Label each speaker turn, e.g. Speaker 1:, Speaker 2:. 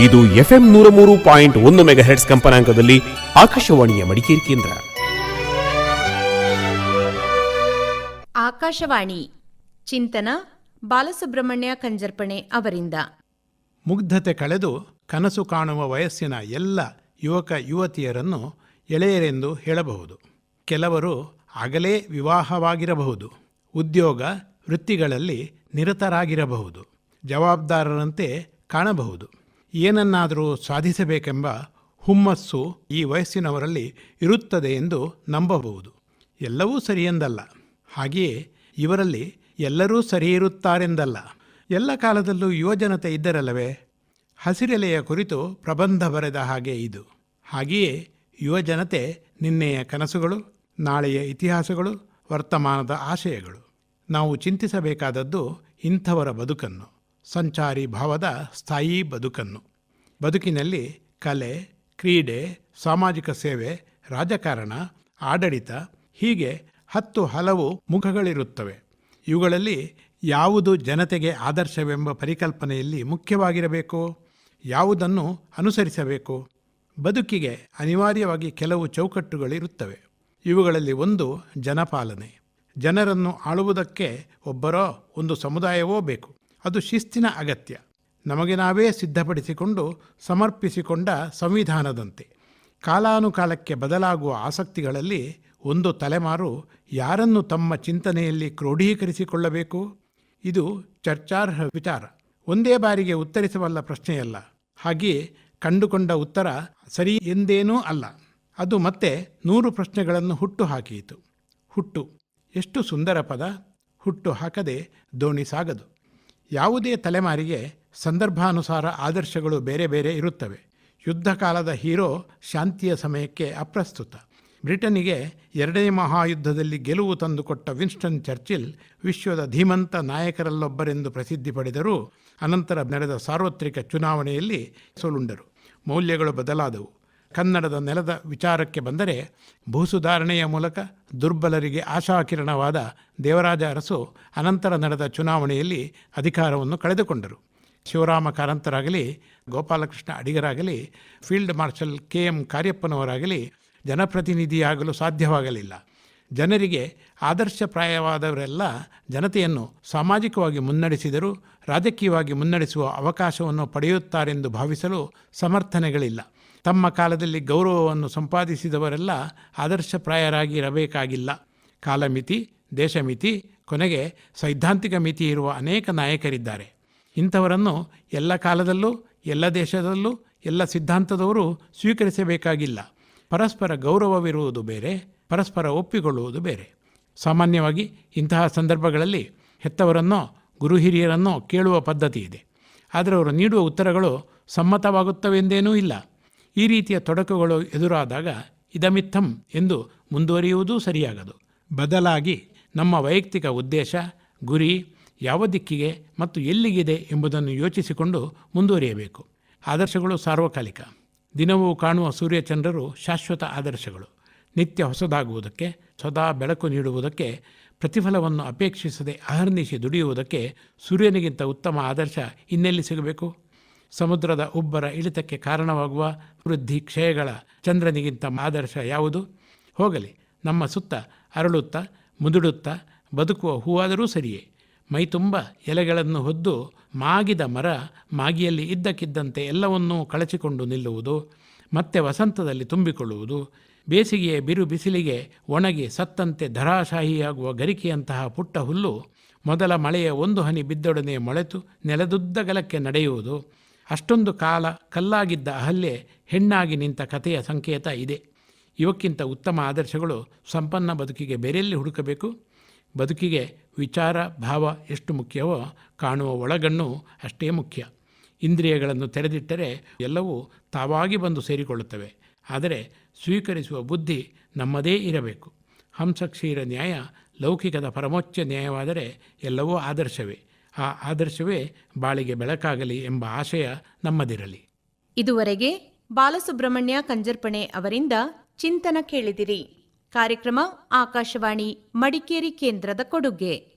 Speaker 1: ಇದು ಎಫ್ಎಂ ನೂರ ಮೂರು ಪಾಯಿಂಟ್ ಒಂದು ಮೆಗಾ ಹೆಡ್ಸ್ ಕಂಪನಾಂಕದಲ್ಲಿ ಆಕಾಶವಾಣಿಯ ಮಡಿಕೇರಿ ಕೇಂದ್ರ.
Speaker 2: ಆಕಾಶವಾಣಿ ಚಿಂತನ ಬಾಲಸುಬ್ರಹ್ಮಣ್ಯ ಕಂಜರ್ಪಣೆ ಅವರಿಂದ.
Speaker 3: ಮುಗ್ಧತೆ ಕಳೆದು ಕನಸು ಕಾಣುವ ವಯಸ್ಸಿನ ಎಲ್ಲ ಯುವಕ ಯುವತಿಯರನ್ನು ಎಳೆಯರೆಂದು ಹೇಳಬಹುದು. ಕೆಲವರು ಆಗಲೇ ವಿವಾಹವಾಗಿರಬಹುದು. ಉದ್ಯೋಗ ವೃತ್ತಿಗಳಲ್ಲಿ ನಿರತರಾಗಿರಬಹುದು. ಜವಾಬ್ದಾರರಂತೆ ಕಾಣಬಹುದು. ಏನನ್ನಾದರೂ ಸಾಧಿಸಬೇಕೆಂಬ ಹುಮ್ಮಸ್ಸು ಈ ವಯಸ್ಸಿನವರಲ್ಲಿ ಇರುತ್ತದೆ ಎಂದು ನಂಬಬಹುದು. ಎಲ್ಲವೂ ಸರಿಯೆಂದಲ್ಲ. ಹಾಗೆಯೇ ಇವರಲ್ಲಿ ಎಲ್ಲರೂ ಸರಿಯಿರುತ್ತಾರೆಂದಲ್ಲ. ಎಲ್ಲ ಕಾಲದಲ್ಲೂ ಯುವಜನತೆ ಇದ್ದರಲ್ಲವೇ? ಹಸಿರೆಲೆಯ ಕುರಿತು ಪ್ರಬಂಧ ಬರೆದ ಹಾಗೆ ಇದು. ಹಾಗೆಯೇ ಯುವಜನತೆ ನಿನ್ನೆಯ ಕನಸುಗಳು, ನಾಳೆಯ ಇತಿಹಾಸಗಳು, ವರ್ತಮಾನದ ಆಶಯಗಳು. ನಾವು ಚಿಂತಿಸಬೇಕಾದದ್ದು ಇಂಥವರ ಬದುಕನ್ನು. ಸಂಚಾರಿ ಭಾವದ ಸ್ಥಾಯಿ ಬದುಕನ್ನು. ಬದುಕಿನಲ್ಲಿ ಕಲೆ, ಕ್ರೀಡೆ, ಸಾಮಾಜಿಕ ಸೇವೆ, ರಾಜಕಾರಣ, ಆಡಳಿತ, ಹೀಗೆ ಹತ್ತು ಹಲವು ಮುಖಗಳಿರುತ್ತವೆ. ಇವುಗಳಲ್ಲಿ ಯಾವುದು ಜನತೆಗೆ ಆದರ್ಶವೆಂಬ ಪರಿಕಲ್ಪನೆಯಲ್ಲಿ ಮುಖ್ಯವಾಗಿರಬೇಕು? ಯಾವುದನ್ನು ಅನುಸರಿಸಬೇಕು? ಬದುಕಿಗೆ ಅನಿವಾರ್ಯವಾಗಿ ಕೆಲವು ಚೌಕಟ್ಟುಗಳಿರುತ್ತವೆ. ಇವುಗಳಲ್ಲಿ ಒಂದು ಜನಪಾಲನೆ. ಜನರನ್ನು ಆಳುವುದಕ್ಕೆ ಒಬ್ಬರೋ ಒಂದು ಸಮುದಾಯವೋ ಬೇಕು. ಅದು ಶಿಸ್ತಿನ ಅಗತ್ಯ. ನಮಗೆ ನಾವೇ ಸಿದ್ಧಪಡಿಸಿಕೊಂಡು ಸಮರ್ಪಿಸಿಕೊಂಡ ಸಂವಿಧಾನದಂತೆ. ಕಾಲಾನುಕಾಲಕ್ಕೆ ಬದಲಾಗುವ ಆಸಕ್ತಿಗಳಲ್ಲಿ ಒಂದು ತಲೆಮಾರು ಯಾರನ್ನು ತಮ್ಮ ಚಿಂತನೆಯಲ್ಲಿ ಕ್ರೋಢೀಕರಿಸಿಕೊಳ್ಳಬೇಕು? ಇದು ಚರ್ಚಾರ್ಹ ವಿಚಾರ. ಒಂದೇ ಬಾರಿಗೆ ಉತ್ತರಿಸಬಲ್ಲ ಪ್ರಶ್ನೆಯಲ್ಲ. ಹಾಗೆಯೇ ಕಂಡುಕೊಂಡ ಉತ್ತರ ಸರಿ ಎಂದೇನೂ ಅಲ್ಲ. ಅದು ಮತ್ತೆ ನೂರು ಪ್ರಶ್ನೆಗಳನ್ನು ಹುಟ್ಟು ಹಾಕಿಯಿತು. ಹುಟ್ಟು. ಎಷ್ಟು ಸುಂದರ ಪದ. ಹುಟ್ಟು ಹಾಕದೆ ದೋಣಿ ಸಾಗದು. ಯಾವುದೇ ತಲೆಮಾರಿಗೆ ಸಂದರ್ಭಾನುಸಾರ ಆದರ್ಶಗಳು ಬೇರೆ ಬೇರೆ ಇರುತ್ತವೆ. ಯುದ್ಧ ಕಾಲದ ಹೀರೋ ಶಾಂತಿಯ ಸಮಯಕ್ಕೆ ಅಪ್ರಸ್ತುತ. ಬ್ರಿಟನಿಗೆ ಎರಡನೇ ಮಹಾಯುದ್ಧದಲ್ಲಿ ಗೆಲುವು ತಂದುಕೊಟ್ಟ ವಿನ್ಸ್ಟನ್ ಚರ್ಚಿಲ್ ವಿಶ್ವದ ಧೀಮಂತ ನಾಯಕರಲ್ಲೊಬ್ಬರೆಂದು ಪ್ರಸಿದ್ಧಿ ಪಡೆದರೂ, ಅನಂತರ ನಡೆದ ಸಾರ್ವತ್ರಿಕ ಚುನಾವಣೆಯಲ್ಲಿ ಸೋಲುಂಡರು. ಮೌಲ್ಯಗಳು ಬದಲಾದವು. ಕನ್ನಡದ ನೆಲದ ವಿಚಾರಕ್ಕೆ ಬಂದರೆ ಭೂಸುಧಾರಣೆಯ ಮೂಲಕ ದುರ್ಬಲರಿಗೆ ಆಶಾಕಿರಣವಾದ ದೇವರಾಜ ಅರಸು ಅನಂತರ ನಡೆದ ಚುನಾವಣೆಯಲ್ಲಿ ಅಧಿಕಾರವನ್ನು ಕಳೆದುಕೊಂಡರು. ಶಿವರಾಮ ಕಾರಂತರಾಗಲಿ, ಗೋಪಾಲಕೃಷ್ಣ ಅಡಿಗರಾಗಲಿ, ಫೀಲ್ಡ್ ಮಾರ್ಷಲ್ ಕೆ ಎಂ ಕಾರ್ಯಪ್ಪನವರಾಗಲಿ ಜನಪ್ರತಿನಿಧಿಯಾಗಲು ಸಾಧ್ಯವಾಗಲಿಲ್ಲ. ಜನರಿಗೆ ಆದರ್ಶಪ್ರಾಯವಾದವರೆಲ್ಲ ಜನತೆಯನ್ನು ಸಾಮಾಜಿಕವಾಗಿ ಮುನ್ನಡೆಸಿದರೂ ರಾಜಕೀಯವಾಗಿ ಮುನ್ನಡೆಸುವ ಅವಕಾಶವನ್ನು ಪಡೆಯುತ್ತಾರೆಂದು ಭಾವಿಸಲು ಸಮರ್ಥನೆಗಳಿಲ್ಲ. ತಮ್ಮ ಕಾಲದಲ್ಲಿ ಗೌರವವನ್ನು ಸಂಪಾದಿಸಿದವರೆಲ್ಲ ಆದರ್ಶಪ್ರಾಯರಾಗಿ ಇರಬೇಕಾಗಿಲ್ಲ. ಕಾಲಮಿತಿ, ದೇಶಮಿತಿ, ಕೊನೆಗೆ ಸೈದ್ಧಾಂತಿಕ ಮಿತಿ ಇರುವ ಅನೇಕ ನಾಯಕರಿದ್ದಾರೆ. ಇಂಥವರನ್ನು ಎಲ್ಲ ಕಾಲದಲ್ಲೂ, ಎಲ್ಲ ದೇಶದಲ್ಲೂ, ಎಲ್ಲ ಸಿದ್ಧಾಂತದವರು ಸ್ವೀಕರಿಸಬೇಕಾಗಿಲ್ಲ. ಪರಸ್ಪರ ಗೌರವವಿರುವುದು ಬೇರೆ, ಪರಸ್ಪರ ಒಪ್ಪಿಕೊಳ್ಳುವುದು ಬೇರೆ. ಸಾಮಾನ್ಯವಾಗಿ ಇಂತಹ ಸಂದರ್ಭಗಳಲ್ಲಿ ಹೆತ್ತವರನ್ನೋ, ಗುರು ಹಿರಿಯರನ್ನೋ ಕೇಳುವ ಪದ್ಧತಿ ಇದೆ. ಆದರೆ ಅವರು ನೀಡುವ ಉತ್ತರಗಳು ಸಮ್ಮತವಾಗುತ್ತವೆಂದೇನೂ ಇಲ್ಲ. ಈ ರೀತಿಯ ತೊಡಕುಗಳು ಎದುರಾದಾಗ ಇದಮಿತ್ತಂ ಎಂದು ಮುಂದುವರಿಯುವುದೂ ಸರಿಯಾಗದು. ಬದಲಾಗಿ ನಮ್ಮ ವೈಯಕ್ತಿಕ ಉದ್ದೇಶ, ಗುರಿ ಯಾವ ದಿಕ್ಕಿಗೆ ಮತ್ತು ಎಲ್ಲಿಗಿದೆ ಎಂಬುದನ್ನು ಯೋಚಿಸಿಕೊಂಡು ಮುಂದುವರಿಯಬೇಕು. ಆದರ್ಶಗಳು ಸಾರ್ವಕಾಲಿಕ. ದಿನವೂ ಕಾಣುವ ಸೂರ್ಯಚಂದ್ರರು ಶಾಶ್ವತ ಆದರ್ಶಗಳು. ನಿತ್ಯ ಹೊಸದಾಗುವುದಕ್ಕೆ, ಸದಾ ಬೆಳಕು ನೀಡುವುದಕ್ಕೆ, ಪ್ರತಿಫಲವನ್ನು ಅಪೇಕ್ಷಿಸದೆ ಅಹರ್ನಿಶಿ ದುಡಿಯುವುದಕ್ಕೆ ಸೂರ್ಯನಿಗಿಂತ ಉತ್ತಮ ಆದರ್ಶ ಇನ್ನೆಲ್ಲಿ ಸಿಗಬೇಕು? ಸಮುದ್ರದ ಉಬ್ಬರ ಇಳಿತಕ್ಕೆ ಕಾರಣವಾಗುವ ವೃದ್ಧಿ ಕ್ಷಯಗಳ ಚಂದ್ರನಿಗಿಂತ ಆದರ್ಶ ಯಾವುದು? ಹೋಗಲಿ, ನಮ್ಮ ಸುತ್ತ ಅರಳುತ್ತಾ, ಮುದುಡುತ್ತಾ, ಬದುಕುವ ಹೂವಾದರೂ ಸರಿಯೇ. ಮೈತುಂಬ ಎಲೆಗಳನ್ನು ಹೊದ್ದು ಮಾಗಿದ ಮರ ಮಾಗಿಯಲ್ಲಿ ಇದ್ದಕ್ಕಿದ್ದಂತೆ ಎಲ್ಲವನ್ನೂ ಕಳಚಿಕೊಂಡು ನಿಲ್ಲುವುದು, ಮತ್ತೆ ವಸಂತದಲ್ಲಿ ತುಂಬಿಕೊಳ್ಳುವುದು, ಬೇಸಿಗೆಯ ಬಿರು ಬಿಸಿಲಿಗೆ ಒಣಗಿ ಸತ್ತಂತೆ ಧರಾಶಾಹಿಯಾಗುವ ಗರಿಕೆಯಂತಹ ಪುಟ್ಟ ಹುಲ್ಲು ಮೊದಲ ಮಳೆಯ ಒಂದು ಹನಿ ಬಿದ್ದೊಡನೆ ಮೊಳೆತು ನೆಲದುದ್ದಗಲಕ್ಕೆ ನಡೆಯುವುದು. ಅಷ್ಟೊಂದು ಕಾಲ ಕಲ್ಲಾಗಿದ್ದ ಅಹಲ್ಯೆ ಹೆಣ್ಣಾಗಿ ನಿಂತ ಕಥೆಯ ಸಂಕೇತ ಇದೆ. ಇವಕ್ಕಿಂತ ಉತ್ತಮ ಆದರ್ಶಗಳು ಸಂಪನ್ನ ಬದುಕಿಗೆ ಬೇರೆಯಲ್ಲಿ ಹುಡುಕಬೇಕು? ಬದುಕಿಗೆ ವಿಚಾರ, ಭಾವ ಎಷ್ಟು ಮುಖ್ಯವೋ ಕಾಣುವ ಒಳಗಣ್ಣು ಅಷ್ಟೇ ಮುಖ್ಯ. ಇಂದ್ರಿಯಗಳನ್ನು ತೆರೆದಿಟ್ಟರೆ ಎಲ್ಲವೂ ತಾವಾಗಿ ಬಂದು ಸೇರಿಕೊಳ್ಳುತ್ತವೆ. ಆದರೆ ಸ್ವೀಕರಿಸುವ ಬುದ್ಧಿ ನಮ್ಮದೇ ಇರಬೇಕು. ಹಂಸಕ್ಷೀರ ನ್ಯಾಯ ಲೌಕಿಕದ ಪರಮೋಚ್ಚ ನ್ಯಾಯವಾದರೆ ಎಲ್ಲವೂ ಆದರ್ಶವೇ. ಆ ಆದರ್ಶವೇ ಬಾಳಿಗೆ ಬೆಳಕಾಗಲಿ ಎಂಬ ಆಶಯ ನಮ್ಮದಿರಲಿ.
Speaker 2: ಇದುವರೆಗೆ ಬಾಲಸುಬ್ರಹ್ಮಣ್ಯ ಕಂಜರ್ಪಣೆ ಅವರಿಂದ ಚಿಂತನ ಕೇಳಿದಿರಿ. ಕಾರ್ಯಕ್ರಮ ಆಕಾಶವಾಣಿ ಮಡಿಕೇರಿ ಕೇಂದ್ರದ ಕೊಡುಗೆ.